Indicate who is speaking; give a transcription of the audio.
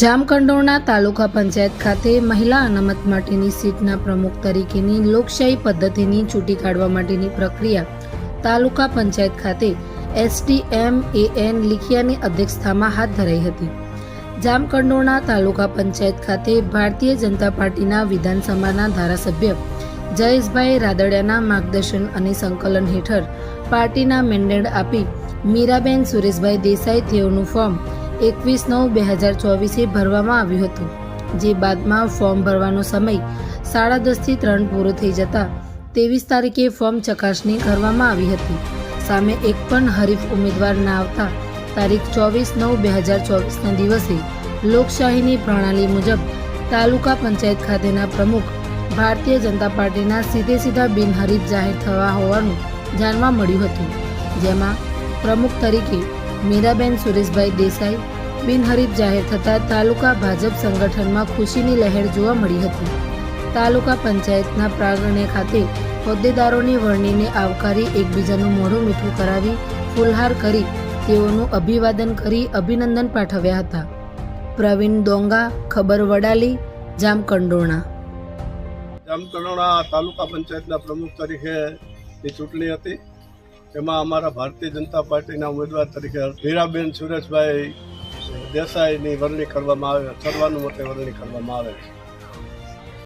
Speaker 1: જામકંડોરણા તાલુકા પંચાયત ખાતે મહિલા અનામત માટેની સીટના પ્રમુખ તરીકેની લોકશાહી પદ્ધતિની ચૂંટી કાઢવા માટેની પ્રક્રિયા તાલુકા પંચાયત ખાતે એસટીએમ એએન લિખિયાની અધ્યક્ષતામાં હાથ ધરાઈ હતી. જામકંડોરણા તાલુકા પંચાયત ખાતે ભારતીય જનતા પાર્ટીના વિધાનસભાના ધારાસભ્ય જયેશભાઈ રાદડિયાના માર્ગદર્શન અને સંકલન હેઠળ પાર્ટીના મેન્ડેટ આપી મીરાબેન સુરેશભાઈ દેસાઈ તેઓનું ફોર્મ એકવીસ નવ બે હજાર ચોવીસે ભરવામાં આવ્યું હતું, જે બાદમાં ફોર્મ ભરવાનો સમય સાડા દસથી ત્રણ પૂરો થઈ જતા ત્રેવીસ તારીખે ફોર્મ ચકાસણી કરવામાં આવી હતી. સામે એક પણ હરીફ ઉમેદવાર ના આવતા તારીખ ચોવીસ નવ બે હજાર ચોવીસના દિવસે લોકશાહીની પ્રણાલી મુજબ તાલુકા પંચાયત ખાતેના પ્રમુખ ભારતીય જનતા પાર્ટીના સીધે સીધા બિનહરીફ જાહેર થવા હોવાનું જાણવા મળ્યું હતું, જેમાં પ્રમુખ તરીકે મીરાબેન સુરેશભાઈ દેસાઈ, બિનહરીફ જાહેર થતાં તાલુકા ભાજપ સંગઠનમાં ખુશીની લહેર જોવા મળી હતી. તાલુકા પંચાયતના પ્રાંગણે ખાતે હોદ્દેદારોની વરણીને આવકારી એકબીજાનું મોઢું મીઠું કરાવી ફૂલહાર કરી તેઓનું અભિવાદન કરી અભિનંદન પાઠવ્યા હતા. પ્રવીણ ડોંગા, ખબર વડાલી જામકંડોણા
Speaker 2: જામકંડોણા તાલુકા પંચાયતના પ્રમુખ તરીકેની ચૂંટણી હતી. તેમાં અમારા ભારતીય જનતા પાર્ટીના ઉમેદવાર તરીકે હીરાબેન સુરેશભાઈ દેસાઈની વરણી કરવામાં આવે સર્વાનુમતે વરણી કરવામાં આવે છે.